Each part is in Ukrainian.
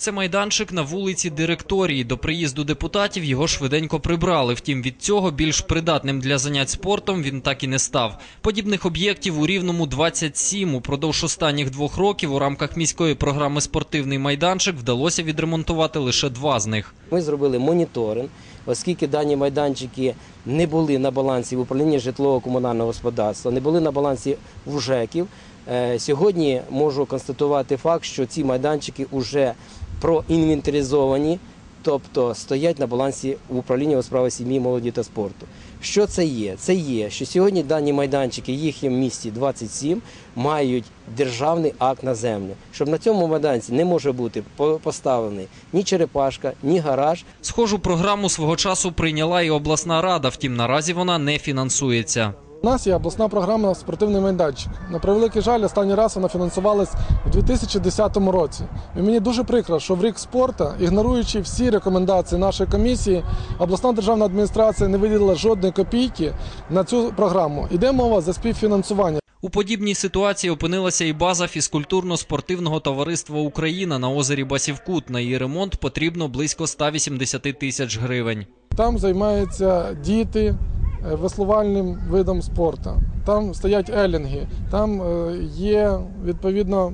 Це майданчик на вулиці Директорії. До приїзду депутатів його швиденько прибрали. Втім, від цього більш придатним для занять спортом він так і не став. Подібних об'єктів у Рівному 27. Упродовж останніх двох років у рамках міської програми «Спортивний майданчик» вдалося відремонтувати лише два з них. Ми зробили моніторинг, оскільки дані майданчики не були на балансі в управлінні житлово-комунального господарства, не були на балансі в ЖЕКів. Е, Сьогодні можу констатувати факт, що ці майданчики вже проінвентаризовані, тобто стоять на балансі в управлінні у справи сім'ї, молоді та спорту. Що це є? Це є, що сьогодні дані майданчики, їх є в місті 27, мають державний акт на землю. Щоб на цьому майданці не може бути по- поставлений ні черепашка, ні гараж, Схожу програму свого часу прийняла і обласна рада, втім наразі вона не фінансується. У нас є обласна програма спортивний майданчик. На превеликий жаль, останній раз вона фінансувалась у 2010 році. І мені дуже прикро, що в рік спорту, ігноруючи всі рекомендації нашої комісії, обласна державна адміністрація не виділила жодної копійки на цю програму. Іде мова за співфінансування. У подібній ситуації опинилася і база фізкультурно-спортивного товариства Україна на озері Басівкут. На її ремонт потрібно близько 180 тисяч гривень. Там займаються діти веслувальним видом спорту. Там стоять елінги, там е, є відповідно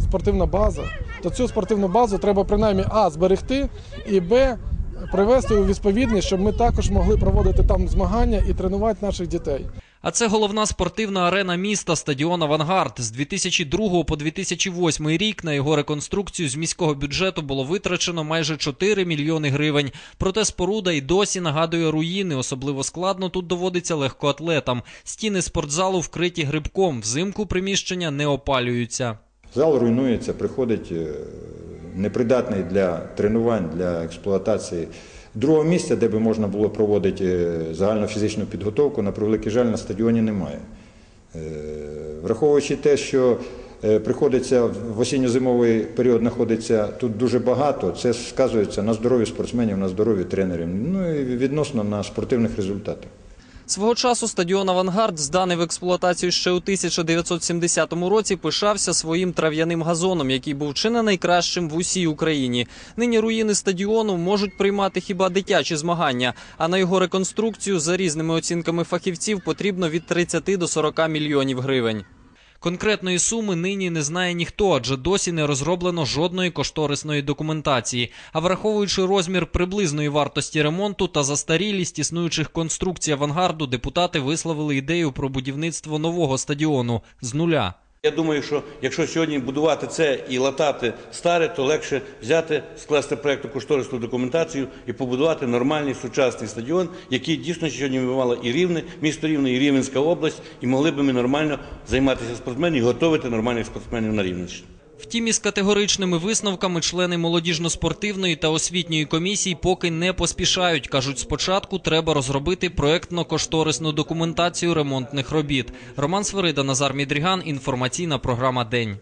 спортивна база. То цю спортивну базу треба принаймні А зберегти і Б привести у відповідність, щоб ми також могли проводити там змагання і тренувати наших дітей. А це головна спортивна арена міста стадіон Авангард. З 2002 по 2008 рік на його реконструкцію з міського бюджету було витрачено майже 4 мільйони гривень. Проте споруда й досі нагадує руїни. Особливо складно тут доводиться легкоатлетам. Стіни спортзалу вкриті грибком. Взимку приміщення не опалюються. Зал руйнується, приходить е, непридатний для тренувань, для експлуатації. Другого місця, де би можна було проводити е, загальну фізичну підготовку, на превеликий жаль, на стадіоні немає. Е, Враховуючи те, що е, приходиться в осінньо-зимовий період знаходиться тут дуже багато, це сказується на здоров'ї спортсменів, на здоров'ї тренерів, ну і відносно на спортивних результатах. Свого часу стадіон Авангард, зданий в експлуатацію ще у 1970 році, пишався своїм трав'яним газоном, який був чи не найкращим в усій Україні. Нині руїни стадіону можуть приймати хіба дитячі змагання, а на його реконструкцію за різними оцінками фахівців потрібно від 30 до 40 мільйонів гривень. Конкретної суми нині не знає ніхто, адже досі не розроблено жодної кошторисної документації. А враховуючи розмір приблизної вартості ремонту та застарілість існуючих конструкцій авангарду, депутати висловили ідею про будівництво нового стадіону з нуля. Я думаю, що якщо сьогодні будувати це і латати старе, то легше взяти, скласти проєкту кошторисну документацію і побудувати нормальний сучасний стадіон, який дійсно сьогодні вимивало і Рівне, місто Рівне, і Рівненська область, і могли б ми нормально займатися спортсменами і готувати нормальних спортсменів на Рівненщині. Втім, із категоричними висновками члени молодіжно-спортивної та освітньої комісії поки не поспішають. кажуть, спочатку треба розробити проектно-кошторисну документацію ремонтних робіт. Роман Свирида, Назар Мідріган. Інформаційна програма День.